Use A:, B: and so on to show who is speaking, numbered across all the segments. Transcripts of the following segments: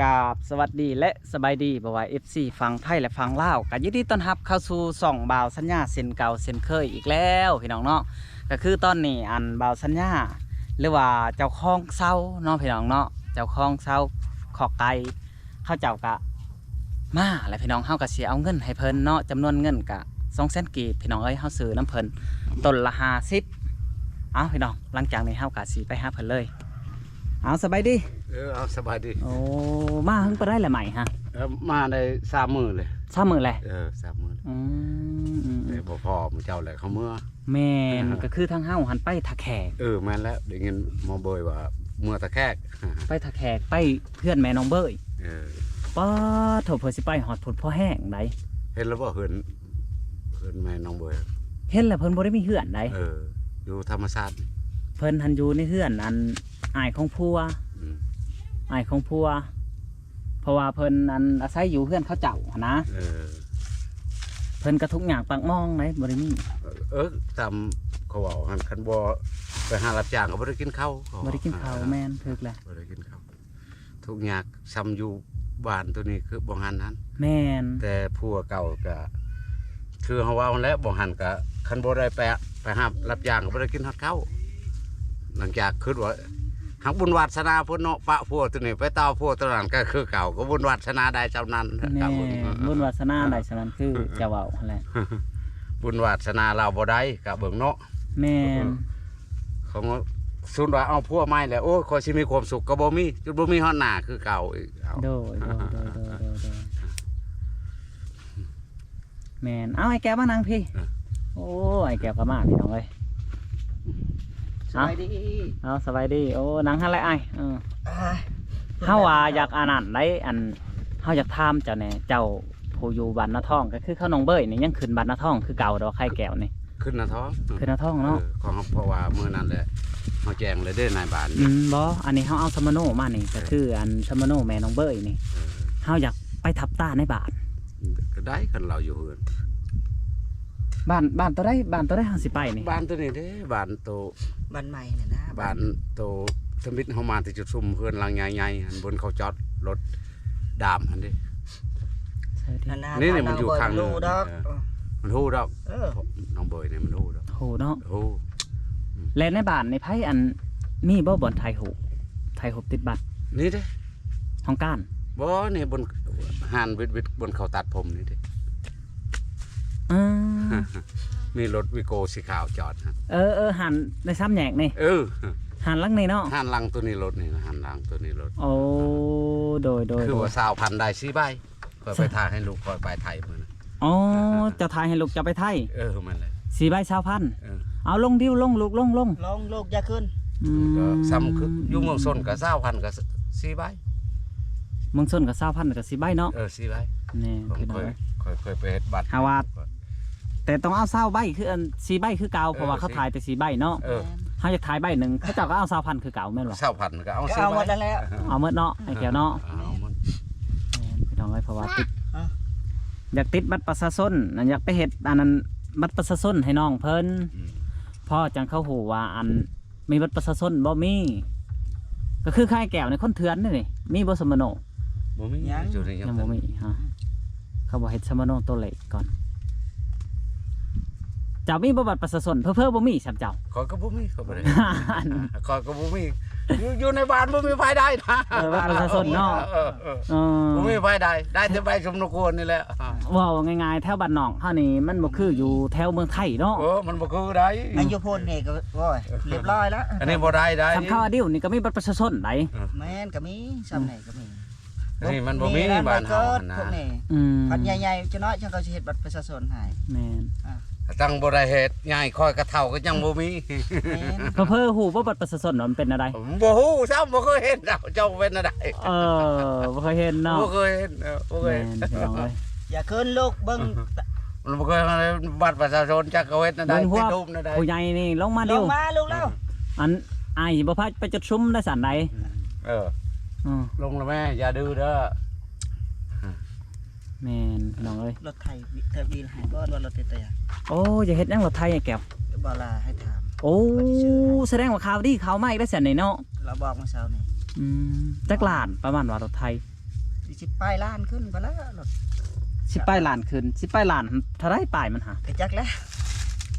A: กาบสวัสดีและสบายดีบวายเอฟซีฟังไทยและฟังลาวกันยินดีต้อนรับเข้าสู่ส่องบ่าวสัญญาเซนเก่าเซนเคยอีกแล้วพี่น้องเนาะก็คือตอนนี้อันบ่าวสัญญาหรือว่าเจ้าของเซาเนาะพี่น้องเนาะเจ้าของเซาขอกไก่เข้าเจ้ากะมาและพี่น้องเฮาก็สิเอาเงินให้เพิ่นเนาะจำนวนเงินกะ200,000กีบพี่น้องเอ้ยเฮาซื้อน้ำเพิ่นต้นละ50เอาพี่น้องหลังจากนี้เฮาก็สิไปหาเพิ่นเลย เอาสบายดี
B: เออเอาสบายดี
A: โอ้มาเพิ่งไปได้แหละใหม่ฮะ
B: เออมาได้สามมือเลย
A: สามมือแหละ
B: เออสามมือเลย
A: อืมอืม
B: แต่บ่พอมันเจ้าแหละเขาเมื่อ
A: แม่น
B: อ่า
A: ก็คือทางเฮาหันไปทะแขก
B: เออแม่นแล้วได้ยินหมอเบยว่าเมื่อตะแคก
A: ไปทะแขกไปเพื่อนแม่น้องเบย
B: เออ
A: ป้าโถเพิ่นสิไปฮอดผุดพ่อแห้งได
B: เห็นแล้วบ่เหินเหินแม่น้องเบย
A: เห็นแล้วเพิ่นบ่ได้มีเฮือนได
B: เอออยู่ธรรมชาติ
A: เพิ่นหันอยู่ในเฮือนอันอายของพัว
B: อืม
A: อายของพัวเพราะว่าเพิ่นอันอาศัยอยู่เฮือนเขาเจ้าหั้นนะ
B: เออ
A: เพิ่นกระทุกอย่างปากมองไดบ่ได้มี
B: เออตามเขาเว้าหันคันบ่ไปหารับจ้างก็บ่ได้กินข้าวเขา
A: บ่ได้กินข้าวแม่นถึกแหละ
B: บ่ได้กินข้าวทุกอย่างซ้ำอยู่บ้านตัวนี้คือบ่หันนั้น
A: แม่น
B: แต่ผัวเก่าก็คือเฮาว่าแล้วบ่หันก็คันบ่ได้ไปไปหารับจ้างก็บ่ได้กินฮอดข้าวหลังจากคิดว่า หักบุญวาสนาพุ่นเนาะปะผัวตัวนี้ไปต่อผัวตัวนั้นก็คือเก่าก็บุญวาสนาได้เจ้านั้น
A: แน่
B: ครับ
A: บุญวาสนาได้ฉะนั้นคือจะเว้าหั่นแหละ
B: บุญวาสนาเราบ่ได้ก็เบิ่งเนาะ
A: แม่น
B: เขาก็สุนว่าเอาผัวใหม่แล้วโอ้ยขอยสิมีความสุขก็บ่มีจุดบ่มีฮอดหน้าคือเก่าอีกเอา
A: โดยโดยโดยโดยโดยโดยแมนเอาไอ้แก้วมานั่งพี่ โอ้ไอ้แก้วก็มาพี่น้องเลย
C: สบายดี
A: เอาสบายดีโอ้นังหันไรไอ้เออเฮาว่าอยากอ่านอันได้อันเฮาอยากถามเจ้าแหน่เจ้าผู้อยู่บ้านนาท่อง ก็คือเขาน้องเบ้ยนี่ยังขึ้นบ้านนาท่องคือเก่าดอกไข่แก้วนี่
B: ขึ้นนะท้อง
A: ขึ้นนาท่องเนาะ
B: ออของเพราะว่ามื้อนั้นแหละเฮาแจ้งเลยเด้อนายบ้าน
A: อืมบ่อันนี้เฮาเอาสมโนมานี่ก็คืออันสมโนแม่น้องเบ้ยนี่
B: เออ
A: เฮาอยากไปทับตาในบ้าน
B: ก็ได้กันเราอยู่เฮือน
A: บ้านบ้านตัวได้บ้านตัวได้เฮาสิไปนี่
B: บ้านตัวนี้เด้บ้านโต
C: บ้านใหม่เนี่ยนะ
B: บ้านโตสมิทเฮามาที่จุดซุ่มเฮือนหลังใหญ่ๆหันบนเขาจอดรถดามหันเด้
C: นา
B: นี่นี่มันอยู่ข้าง
C: รูดอก
B: เออมันฮู้ดอก
C: เออ
B: น้องเบยเนี่ยมันฮู้ดอก
A: โหเนาะ
B: ฮู้
A: และในบ้านในไพ่อันมีบ่บ่อนไทยหูไทยหูติดบัตร
B: นี่เด้
A: ห้องก้าน
B: บ่นี่บนหานวิดวิดบนเขาตัดผมนี่เด้
A: อืม
B: มีรถวิโก้สีขาวจอดฮะ
A: เออเออหันในซ้ำแหยกนี่
B: เออ
A: หันหลังนี่เนาะ
B: หานหลังตัวนี้รถนี่นะหานหลังตัวนี้รถ
A: โอ้โดยโดย
B: คือ
A: โดย
B: ว่าสาวพันได้สีใบคอยไปถ่ายให้ลูกคอยไปไทยมื้อนะ
A: อ๋อเจะทายให้ลูกจะไปไทย
B: เออมันเลย
A: สีใบชาวพันธุ์
B: เออ
A: เอาลงดิ้วลงลูกลงลง
C: ลงลูกอย่าขึ้น
A: อื
B: ก็ซ้ำคืออยู่เมืองซนก็สาวพันก็สีใบ
A: เมืองส้นกับชาวพันธุ์กับสีใบเนาะ
B: เออสีใบ
A: นี่
B: ผม
A: พี่น้
B: เค
A: อง
B: ย
A: เอ้ย
B: เคยเคยไปเฮ็ดบัตร
A: ฮาวาด แต่ต้องเอาเศร้าใบคืออันสีใบคือเก่าเพราะว่าเขาถ่ายแต่สีใบเนาะ
B: เออ
A: เขาอยากถ่ายใบหนึ่งเขาเจ้าก็เอาชาวพันธุ์คือเก่าแม่นบ่
B: สาวพันก็เอา
C: ก็
B: สี
C: เอา
B: ใบ
C: หมดแล้วแหล้ว
A: เอาเมื่อเนาะไอ้แก้วเนาะ
B: เอาหมด
A: พี่น้องเอ้ยเพราะว่าติด
C: อะ
A: อยากติดบัตรประชาชนอันอยากไปเฮ็ดอันนั้นบัตรประชาชนให้น้องเพิ่น
B: อืม
A: พ่อจังเข้าหูว่าอันมีบัตรประชาชนบ่มี ก็คือค่ายแก้วในคนเถื่อนนี่นี่มีบ่สมโน
B: บ่มีอยู่ใน
A: ยังบ่มีฮะเขาบอกเฮ็ดสมโนตัวเล็กก่อน เจ้ามีบ่บัตรประชาชนเพิ่อๆบ่มีสำเจ้า
B: ขอยก็บ่มีก็บ่ได้ ขอยก็บ่มีอยู่อยู่ในบ้านบ่มีไฟได้นะ
A: เออบัตรประชาชนเนาะ
B: เออเออ
A: เออ
B: บ่มีไฟได้ได้แต่ใบสมนควรนี่แหละ
A: เว้าง่ายๆแถวบ้านนอกเฮานี่มันบ่คืออยู่แถวเมืองไทยเนาะ
B: เออมันบ่คือได้
C: อายุพลนี่ก็โอ้ยเรียบร้อยแล้ว
B: อันนี้บ่ได้ได้
A: สำเข้าอดิวนี่ก็มีบัตรประชาชนได
C: แม่นก็มีซ้ำไหนก็มี
B: อันนี้มันบ่มี
C: ร้
B: บ้านเฮา
C: เกิด
B: นะ
C: พวกนี้
A: อืม
C: พันใหญ่ๆจะน้อยฉันก็สิเฮ็ดบัตรประชาชนให้
A: แม่น
B: ตั้งบ่ได้เฮ็ดง่ายคอยกระเท่าก็ยังบ่มี
C: แม่น
A: เพิ่อๆฮู้ว่าบัตรประชาชนมันเป็นอะไร
B: บ่ฮู้ซ้ำบ่เคยเห็นดอกเจ้าเป็นอะไร
A: เออบ่เคยเห็นเนาะ
B: บ่เคยเห็นเออบ่เคย
A: แม่
B: เห็น
A: นพี่น้องเอ้ย
C: อย่าขึ้นลูกเบิ่ง
B: มันบ่เคยเห็นบัตรประชาชนจักเอาเฮ็ดนั่นได้
A: เบิ่งหัว
B: เป็นรูปนั่นได้
A: ผู้ใหญ่นี่ลงมา
C: ล
A: เดิว
C: งมาลูกแล้ว
A: อันอายบ่พาไปจุดซุ้มได้สันใด
B: เออ
A: อือ
B: ลงแล้วแม่อย่าดื้อเด้อ
A: แม่นพี่น้องเอ้ย
C: รถไทยเทวีให้บ่ว่ารถเตย
A: โอ้อย่าเฮ็ดหยังรถไทยไอ้แก้ว
C: บ่ลาให้ถาม
A: โอ้แสดงว่าข่าวดีข่าวใหม่ได้เสียนี่เนาะ
C: เราบอกเมื่อเช้านี่
A: อืมจักลานประมาณว่ารถไทย
C: สิสิป้ายล้านขึ้นไปแล้วรถ
A: สิป้ายล้านขึ้นสิป้ายล้านเท่าไรป้ายมันหา
C: กระจักแล้ว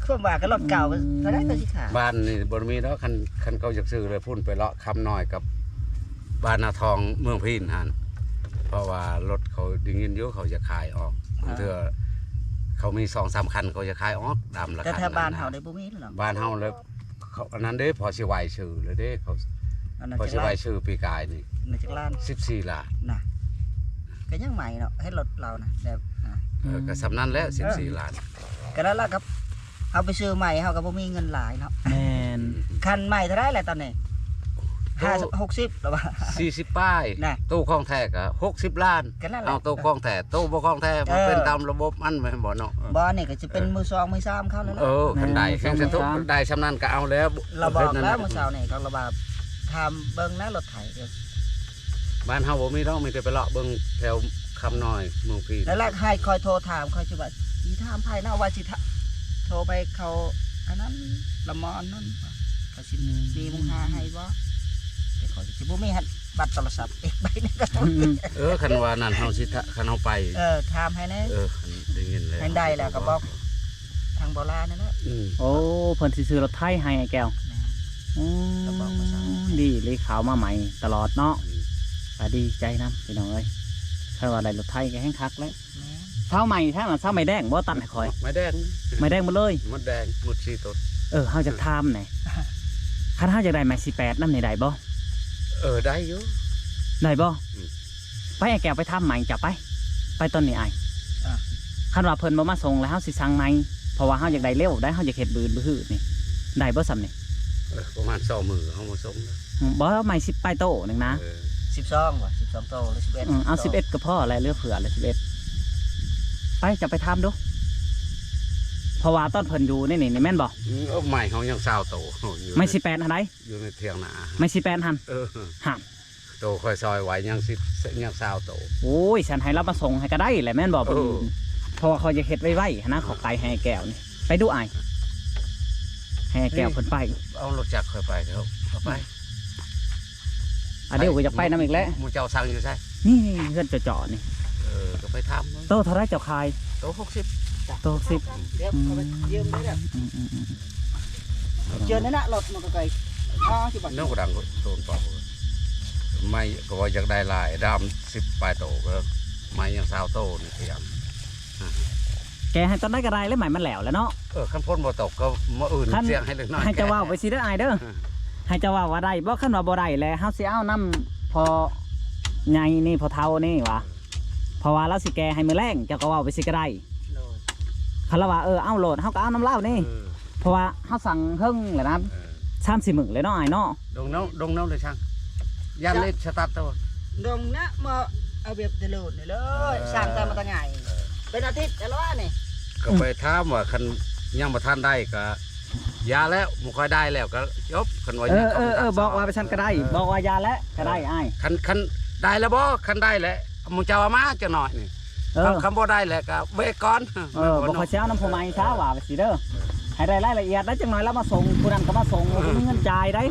C: ควบว่าก็รถเก่าก็
A: อืม
C: เท่าได้ก็สิขาด
B: บ้านนี่บ่มีแล้วคันคันเขาอยากซื้อเลยพุ่นไปเลาะคำน้อยกับบ้านนาทองเมืองพีนหัน เพราะว่ารถเขาดึงเงินเยอะเขาจะขายออกบางเทื่อเขามีสองสามคันเขาจะขายออกดำรา
C: แต่
B: คา
C: ถ้าบ้านเฮาะได้บ่มีหรอก
B: บ้านเฮาแล้วเขาอันนั้นเด้พอสิไหวชื่อเลยเด้เขา
C: อันนั้น
B: พอ
C: จั
B: สิ
C: ก
B: ไหว
C: ล้าน
B: ชื่อปีกายนี่
C: นั่นจักล้าน
B: 14ล้าน
C: น่ะก็ยังใหม่เนาะให้รถเรานะแบบอะ
B: เออก็สำนั้นแล้ว14ล้าน
C: ก็แล้วล่ะครับเฮาไปซื้อใหม่เฮาก็บ่มีเงินหลายเนาะ
A: แมน
C: คันใหม่เท่าไรแหละตอนนี้ ห้าหกสิบหรือว่า
B: 40ป้าย
C: น่ะ
B: ตู้คลองแท้ก็60ล้าน
C: ก็นั่นแหละ
B: เอาตู้คลองแท้ตู้บ่คลองแท้มัน
C: เออ
B: เป็นตามระบบมันแม่นบ่เนาะ
C: บ่นี่ก็จะเป็นมือสองมือสามเข้าแล้ว
B: เอ
C: ล่ะ
B: อคันใดแข่งจะทุกได้ชำนาญก็เอาแล้ว
C: เราบอก
B: ฮ็ดนั่น
C: แล้ว
B: น่ะ
C: มื้อเช้านี่ก็ระบาดทำเบิ่งนะรถไถเดี๋ยว
B: บ้านเฮาบ่มีดอกมีแต่ไปเลาะเบิ่งแถวคำน้อยเมืองพีน
C: แล้วแรกให้คอยโทรถามคอยจะว่าสิถามภายนอกว่าสิทะโทรไปเขาอันนั้นละมอนนั่นก็สิมีมุงหาให้บ่แต่ขอย สิบ่มีหัดบัตรโทรศัพท์อีกใบหนึงก็
A: อืม
B: เออคันว่านั่นเฮาสิทะคันเฮาไป
C: เออถามให้แน่
B: เออคันได้ยินแล้ว
C: ให้ได้แล้วก็บอก ทางโบราณนั่นแหละ
B: อืม
A: โอ้เพิ่นสิซื้อรถไถให้ไอ้แก้ว
C: นะ
A: อื
C: แล้วบอกมาสั่ง
A: มดีเลยขาวมาใหม่ตลอดเนาะก็ดีใจนํพี่น้องเอ้ยถ้าว่าได้รถไถก็แห้งคักแล้ว
C: แม่
A: เช้าใหม่ถ้ามันเช้าใหม่แดงบ่ตัดให้คอย
B: ไม้แดง
A: ไม่แดงหมดเลย
B: มดแดงมดชีตด
A: เออเฮาจะทามไหนคันเฮาอยากได้ไม้18นำในใดบ่
B: เออได้อยู่
A: ได้บ่
B: อืม
A: ไปไอ้แก้วไปทำใหม่จะไป ไปตอนนี้ไอ้
C: อะ
A: คันว่าเพิ่นบ่มาส่งแล้วเฮาสิสั่งใหม่เพราะว่าเฮาอยากได้เร็วได้เฮาอยากเฮ็ดบืนบ่ฮือนี่ได้บ่ซำนี่
B: เออประมาณ2มือเฮามาส่งนะ
A: อืมบ่ใหม่10ปลายโตนึงนะ
B: เออ
C: สิบสองว่ะสิบสองโตหรือสิบเอ็ด
A: อืมเอา11ก็พอแล้วเหลือเผื่อเลย11ไปจะไปทำดูเพ ราะว่าตอนเพิ่นอยู่นี่นี่นี่แม่นบ่
B: อืมเอาใหม่เฮายังซาวโตอยู่
A: ไม่18อันใด
B: อยู่ในเถียงนา
A: ไม่18หั่น
B: เออ
A: หั่น
B: โตค่อยซอยไว้ยังสิยังซาวโต
A: โอ้ยฉันให้เรามาส่งให้ก็ได้แหละแม่นบ่เพิ่น
B: เออ
A: เพราะว่าเขาจะเฮ็ดไว้ๆหั้นนะขอไก่ให้ไอ้แก้วนี่ไปดูอ้ายให้ไอ้แก้วเพิ่นไป
B: เอารถจักรค่อยไปเถอะเอาไป
A: อะเดี๋ยวก็จะไปนํอีกแล้ว
B: หมู่เจ้าสั่งอยู่ใช่
A: นี่เฮือนเจาะๆนี่
B: เออก็ไปทำ
A: โตเท่าไรเจ้าคาย
B: โต60
A: โตสิบ
C: เดี๋ยวเขาไปยืมได้แล้ว
A: อืมอืมอืม
C: เจอนั่นน่ะรถมันก็ไกลอ๋อสิบัตร
B: นกดังก็โดนเป่าไม่ก็ว่าอยากได้หลายดำสิบปลายโตก็ไม่ยังสาวโตนี่เพียง
A: แกให้ตอนได้ก็ได้แล้วหมายมันแหล้วแล้วเนาะ
B: เออขั้นพ้นบ่ตกก็มาอื่น
A: คัน
B: เสียงให้เล็กน้อย
A: ให้เจ้าว่าไปสิเด้ออายเด้อให้เจ้าว่าว่าได้บ่คันว่าบ่ได้แล้วเฮาสิเอานํพอใหญ่นี่พอเฒ่านี่วะเพราะว่าเราสิแกให้มื้อแรงเจ้าก็เว้าไปสิก็ได้
C: โดย
A: คันละว่าเออเอาโหลดเฮาก็เอาน้ำเหล้านี่
B: เออ
A: เพราะว่าเฮาสั่งเฮิงแหละนะ
B: เออ
A: 3-4มื้อเลยเนาะอายเนาะ
B: ดงเน้าดงเน้าเลยช่างยันเล็ดสตาร์ทตัว
C: ดงนะมาเอาแบบเดลูดนี่เลยสร้างตามมาตั้งไงเป็นอาทิตย์แล้วว่านี่
B: ก็ไปถามว่าคันยังบ่ทันได้ก็ยาแล้วบ่ค่อยได้แล้วก็จบคันว่า
A: เอ
B: ยัง
A: อเออเออบอกว่าไปฉันก็ได้ บอกว่ายาแล้วก็ได้อ้าย
B: คันคันได้แล้วบ่คันได้แล้วมึงจะเอามาจังหน่อยนี่
A: เออ
B: คำบ่ได้แล้วก็เบรกก่อน
A: เออบอกเขาเช้าน้ำผู้ไม้เช้าว่าไปสิเด้อให้ได้รายละเอียดแล้วจังหน่อยแล้วมาส่งผู้นั้นก็มาส่งบ่มีเงินจ่ายได้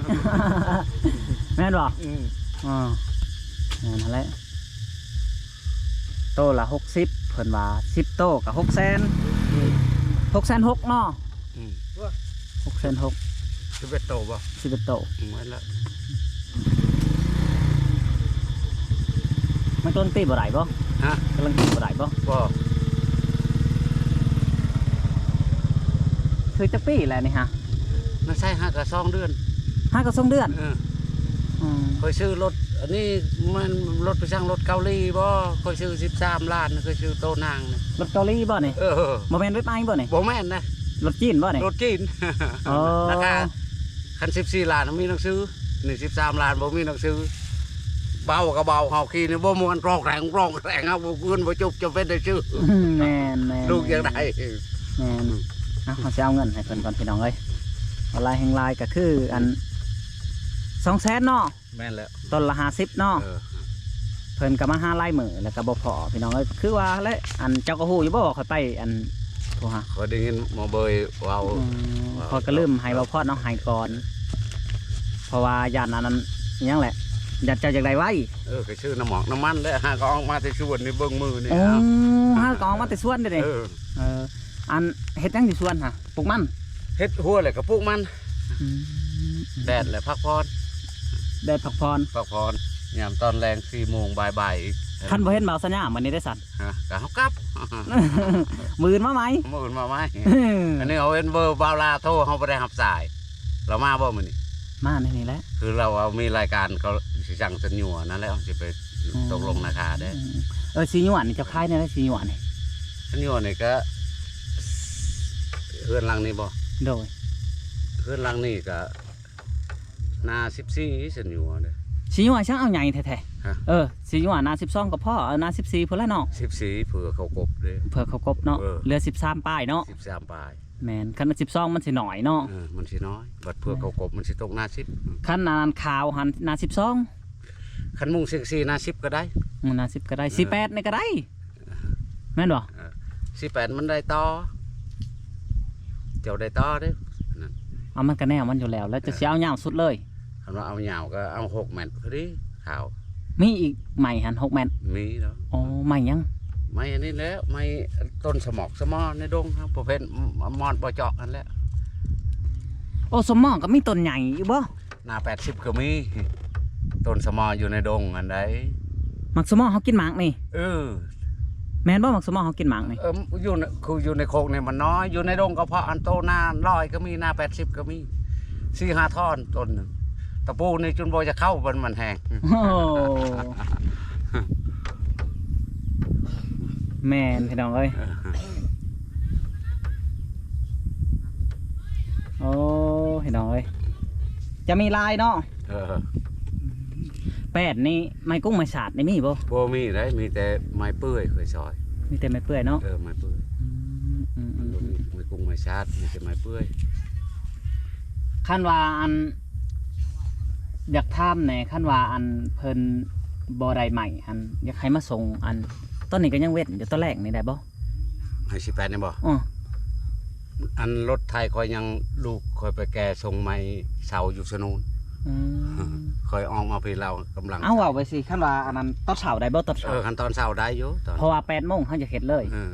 A: แม่นบ่
B: อืม
A: อ่านั่นแหละโตละหกสิบเพิ่นว่าสิบโตกับหกแสนหกแสนหกเนาะ
B: อืม
A: หกแสนหก
B: สิบเอ็ดโตบ่
A: สิบเอ็ดโต
B: เหมือนละ
A: มันกำลังตีบ่ได้บ่
B: ฮะ
A: กำลังตีบ่ได้บ่
B: บ่
A: คือจักปีแหละนี่ฮะ
B: ไม่ใช่ฮะก็สองเดือน
A: ห้าก็สองเดือน
B: เออ
A: อืม
B: เคยซื้อรถอันนี้มันรถไปช่างรถเกาหลีบ่เคยซื้อสิบสามล้านเคยซื้อโตนางนะ
A: รถเกาหลีบ่นี่
B: เออ
A: บ่แม่นรถไม้บ่นี่
B: บ่แม่นนะ
A: รถจีนบ่นี่
B: รถจีน
A: อ๋อ
B: ราคาคันสิบสี่ล้านมีหนังสือนี่สิบสามล้านบ่มีหนังสือ เบาก็เบาเฮาขี่นี่บ่ม่วนร้องแรงร้องแรงเอาบ่เงินบ่จบจะเป็นได้ชื่อ
A: แม่นแม่น
B: ลูกยังได้
A: แม่นอะเขาจะเอาเงินให้เพิ่นก่อนพี่น้องเอ้ยออนไลน์แห่งไลน์ก็คืออันสองแสนเนาะ
B: แม่นแล้ว
A: ต้นละห้าสิบเนาะ
B: เออ
A: เพิ่นก็มาห้าไล่มือแล้วก็บ่พอพี่น้องเอ้ยคือว่าและอันเจ้าก็ฮู้อยู่บ่ว่าค่อยไปอันโทรหา
B: ขอยได้ยินหมอเบยเว้า
A: อืมขอยก็ลืมให้บ่พอดเนาะให้ก่อน เพราะว่าย่านอันนั้นอิหยังแหละ อยากเจ้าจากใดไว้
B: เออก็ชื่อน้ำหมอกน้ำมันแล้วหาก็ออกมาแต่ชวนนี่เบิ่งมือนี่
A: โอ้
B: เอา
A: ฮากองมาแต่สวนเด้อเด้
B: เออ
A: เอออันเฮ็ดหยังอยู่สวนฮะปลูกมัน
B: เฮ็ดหัวเลยก็ปลูกมัน
A: อืม
B: แดดเลยพักพร
A: แดดพักพร
B: พักพรยามตอนแรง4โมงบ่ายๆอีก
A: คันบ่เห็นเบาสัญญามื้อนี้ได้สั่น
B: ฮะก็เฮากลับ
A: มื้อนมาไหม
B: มื้ออื่นมาไหม อันนี้เอาเห็นเบอร์บาวลาโทรเฮาบ่ได้รับสาย เรามาบ่มื้อนี้
A: มาในนี่แหละ
B: คือเราเอามีรายการเขา สิสั่งสัญญานั่นแหละสิไปตกลงราคาได้
A: อืมเออสีหยวนนี่เจะคายในได้สีหยวนนี่
B: สัญญานี่ก็เฮือนหลังนี้บ่
A: โดย
B: เฮือนหลังนี้ก็หนา14สัญญาเด้
A: สีหยวนช่างเอาใหญ่แท้
B: ฮะ
A: ๆเออสีหยวนหนา12ก็พอเอาหนา14พุ่นละเนาะ
B: 14เผื่อเขากบเด้
A: เผื่อเขากบเนาะ
B: เออ
A: เหลือ13ป้ายเนาะ
B: 13ปลาย
A: แม่นคัน12มันสิหน่อยเนาะ
B: เออมันสิน้อย บัดเผื่อเขากบมันสิตกหน้า10
A: คันนานขาวหันหนา12
B: คันมุงเซ็กซี่หน้า10ก็ได้
A: อืมหนา10ก็ได้18นี่ก็ได้แม่นบ่
B: 18มันได้ต่อเจ้าได้ต่อเด้
A: เอามันก็แน่มันอยู่แล้ว แล้วจะสิเอายาวสุดเลย
B: คันว่าเอาเหยาวก็เอา6แม่นพอดีขาว
A: มีอีกใหม่หัน6แม่น
B: มีแล้ว
A: อ๋อใหม่ยัง
B: ไม่อันนี้แหล้วไม่ต้นสมอกสมอในดงครับประเภทมอนปอเจาะกันแหล้ว
A: โอ้สมองก็มีต้นใหญ่อยู่บ่
B: หนาแปดสิบก็มี ต้นสมออยู่ในดงอันใด
A: มักสมองเขากินหมากนี่
B: เออ
A: แม่นบ่มักสมองเขากินหมากนี่
B: เอออยู่ในคืออยู่ในโคกเนี่ยมันน้อยอยู่ในดงก็เพราะอันโตหน้าร้อยก็มีหน้าแปดสิบก็มีสี่ห้าท่อนต้นหนึ่งตะปูนี่จนบอจะเข้ามันมันแห้ง
A: โอ้แม่นพี่น้องเอ้ยโอ้พี่น้องเอ้ยจะมีลายเนาะ
B: เออ
A: แปดนี่ไม้กุ้งไม้สาดนี่มีบ่
B: โบมีได้มีแต่ไม้เปื่อยเคยซอย
A: มีแต่ไม้เปื่อยเนาะ
B: เออไม้เปื่อย
A: อืมอืมอืม
B: บ่มีไม้กุ้งไม้ชาดมีแต่ไม้เปื่อย
A: ขั้นว่าอัน อยากท่ามในขั้นว่าอันเพิ่นบ่ได้ใหม่อัน อยากให้มาส่งอันต้นนี้ก็ยังเว้นอยู่ต้นแรกนี่ได้บ่
B: ให้สิแปดนี่บ่
A: อ๋อ
B: อันรถไทยคอยยังลูกคอยไปแก่ทรงไม้เสาอยู่สนูน
A: อืม
B: คอยออกมาพี่เรากำลัง
A: เอาเอาไปสิขั้นว่าอันนั้นต้นเสาได้บ่ต้น
B: เอ
A: เสา
B: อคันตอนเสาได้อยู่ตอน
A: เพราะว่าแปดโมงเขาจะเฮ็ดเลย
B: เออ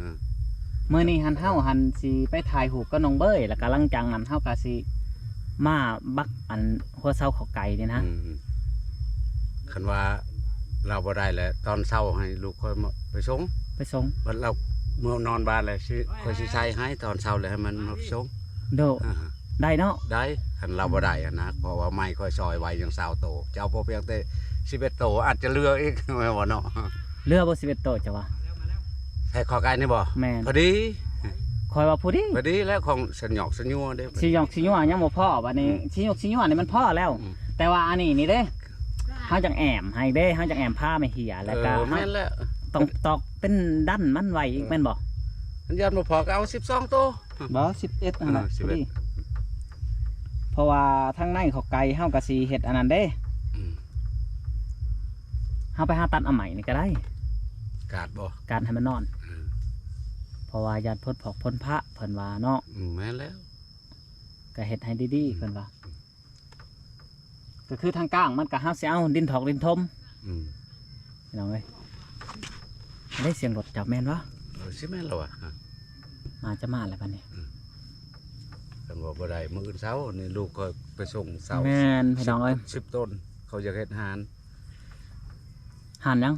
A: มื้อนี้หันเฮาหันสิไปถ่ายรูปกับน้องเบ้ยแล้วก็หลังจากนั้นเฮาก็สิมาบักอันหัวเสาเขาไก่นี่นะ
B: อืมคันว่าเราบ่ได้แหละตอนเช้าให้ลูกคอยมาไปส่ง
A: ไปส่ง
B: บัดเราเมื่อนอนบ้านเลยสิคอยสิใช้ให้ตอนเช้าเลยให้มันมาส่ง
A: โด
B: อ่า
A: ได้เนาะ
B: ได้คันเราบ่ได้อะนะเพราะว่าไม่ค่อยซอยไว้ยังสาวโต เจ้าพอเพียงแต่11โตอาจจะเหลืออีกแม่นบ่เนาะ
A: เรือบ่11โตะจ้ะวะ
B: ให้ขอไก่นี่บ่
A: แม่น
B: พอดี
A: คอยว่าผู้ดี
B: พอดีแล้วของสัญญอกสัญญัวเด้
A: สิหยอกสิยัวยังบ่พอบัดนี้สิหยอกสิยัวนี่มันพอแล้ว
B: อืม
A: แต่ว่าอันนี้นี่เด้เฮาจังแอมให้เด้เฮาจังแอมผ้าไม่เหียแล้ว
B: เอ
A: ก็
B: อ
A: เฮา
B: แม่นแล้ว
A: ต้องตอกเป็นดันมันไว้อีกแม่นบ่
B: อันยันบ่พอก็เอา12โต
A: บ่11นั่นน่ะ
B: เออ11
A: พอดี เพราะว่าทางในเขาไกลเฮาก็สิเฮ็ดอันนั้นเด้
B: อืม
A: เฮาไปหาตัดเอาใหม่นี่ก็ได้
B: กาดบ่
A: การให้มันนอน
B: เออ
A: เพราะว่าญาติพดผอกพ้นพระเพิ่นว่าเนาะ
B: อืมแม่นแล้ว
A: ก็เฮ็ดให้ดีๆเพิ่นว่า ก็คือทางกลางมันก็เฮาสิเอาดินถอกดินทม
B: อืม
A: พี่น้องเอ้ยได้เสียงรถจับแม่นวะ
B: เออสิแม่นแล้วอะฮะ
A: มาจะมาแล้วบัดนี้
B: กันว่าบ่ได้มื้ออื่นเช้านี่ลูกก็ไปส่งเช้า
A: แม่นพี่น้องเอ้ย
B: สิบต้น เขาอยากเฮ็ดหาน
A: หันยัง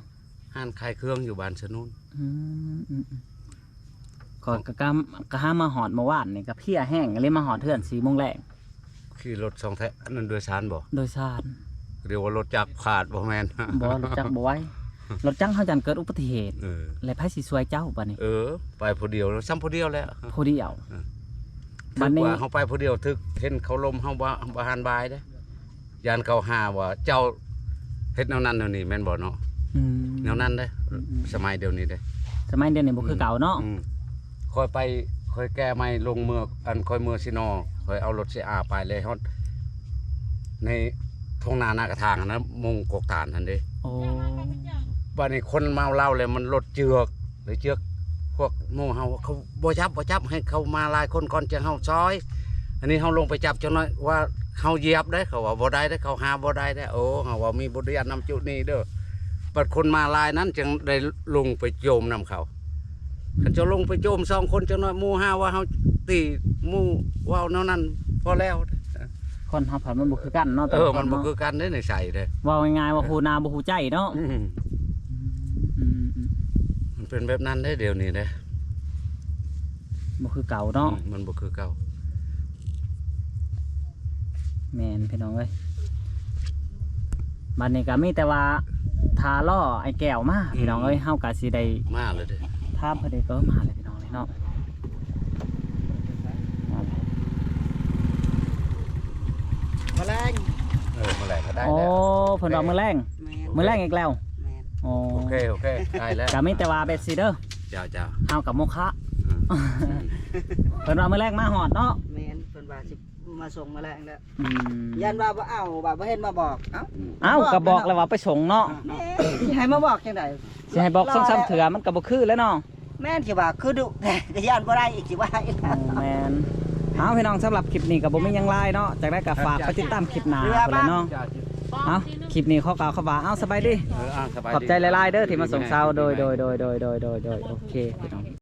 B: หานขายเครื่องอยู่บ้านสนุน
A: อืมอืมอืมก็กะกำกะหามาหอดเมื่อวานนี่ก็เพียแห้งเลยมาหอดเทื่อน4โมงแรง
B: ขี่รถสองแท้อันนั้นโดยสารบ่
A: โดยสาร
B: เรียกว่ารถจักรขาดบ่แม่น
A: บ่รถจักรบ่ไหว้รถจักรเฮาจันเกิดอุบัติเหตุ
B: เออ
A: และไผสิช่วยเจ้าบัดนี้
B: เออ ไปผู้เดียวแล้วซ้ำผู้เดียวแล้ว
A: ผู้เดียว
B: อืม
A: บัด
B: ถึก
A: นี้
B: ว่าเฮาไปผู้เดียวถึกเห็นเขาลมเฮาบ่บ่หันบายเด้ยานเขาหาว่าเจ้าเฮ็ดแนวนั้นแนวนี้แม่นบ่เนาะ
A: อืม
B: แนวนั้นเด้
A: อืมอืม
B: สมัยเดียวนี้เด้
A: สมัยเดียวนี้บ่คือเก่าเนาะ
B: อืมคอยไปคอยแก้ไม่ลงเมือกอันคอยเมือสินอคอยเอารถเสียอาไปเลยฮอดในทงนาหน้ากระทางนะมงกกฐานทันเด้
A: โอ้
B: บ้านนี้คนเมาเหล้าเลยมันรถเจือกเลยเจือก พวกหมู่เฮาเขาบ่จับบ่จับให้เขามาหลายคนก่อนจะเฮาซอย อันนี้เฮาลงไปจับจังน้อยว่าเขาเหยียบได้เขาว่าบ่ได้ได้เขาหาบ่ได้ได้โอ้เขาว่ามีบทเรียนนำจุดนี้เด้อบัดคนมาลายนั้นจึงได้ลงไปโจมนำเขาเขาจะลงไปโจมสองคนจังน้อยหมู่ห้าว่าเขาตีหมู่ว่าวแนวนั้นพอแล้ว
A: คนเฮาผันมันบ่คือกันเนาะ
B: เออมันบ่
A: เาะ
B: คือกันได้ในใส่เด้
A: เว่าง่ายๆว่าฮูนาบ่ฮู้ใจเนาะ
B: อืม
A: อืมอืม
B: มัน เป็นแบบนั้นได้เดี๋ยวนี้เด้
A: บ่คือเก่าเนาะ
B: อืมมันบ่คือเก่า
A: แม่นพี่น้องเอ้ยบัดนี้ก็มีแต่ว่าทาล่อไอ้แก้วมาพี่น้องเอ้ยเฮาก็สิได้
B: มาเลยเด้
A: ถามเพิ่นได้ก็มาเลยพี่น้องเลยเนาะมาเลย
C: แมลง
B: เออมาแลงก็ได้
A: โอ้
B: แล้ว
A: เพิ่นว่ามื้อแรง
C: แมน
A: มื้อแรงอีกแล้ว
C: แมน
A: โอ้
B: โอเคโอเคได้แล้ว
A: ก็มีแต่ว่าเบ็ดสิเด้อ
B: เจ้าเจ้า
A: เฮากับโมคะ
B: อืม
A: เพิ่นว่ามื้อแรงมาฮอดเนาะ
C: แมนเพิ่นว่าสิมาส่งแมลงแล้ว
A: อืม
C: ยันว่าบ่เอาว่าบ่เห็นมาบอกเอ้า
A: เอ้าก็บอกแล้วว่าไปส่งเนาะ
C: แม่สิให้มาบอกจังได๋
A: สิให้บอกซ้ำๆเถื่อมันก็บ่คือแล้วเนาะ
C: แม่นสิว่าคือดุก็ยันบ่ได้อีกสิว่าอีก
A: โอ้แม่นเอาพี่น้องสำหรับคลิปนี้ก็บ่มีหยังหลายเนาะจากนั้นก็ฝากไปติดตามคลิปหน้าพุ่นแหละเนาะ
B: เจ้า
A: เอาคลิปนี้ขอกล่าวคำว่าเอาสบายดี
B: เอออะสบาย
A: ขอบใจหลายๆเด้อที่มาส่งเซาโดยโดยโดยโดยโดยโดยโดยโอเคพี่น้อง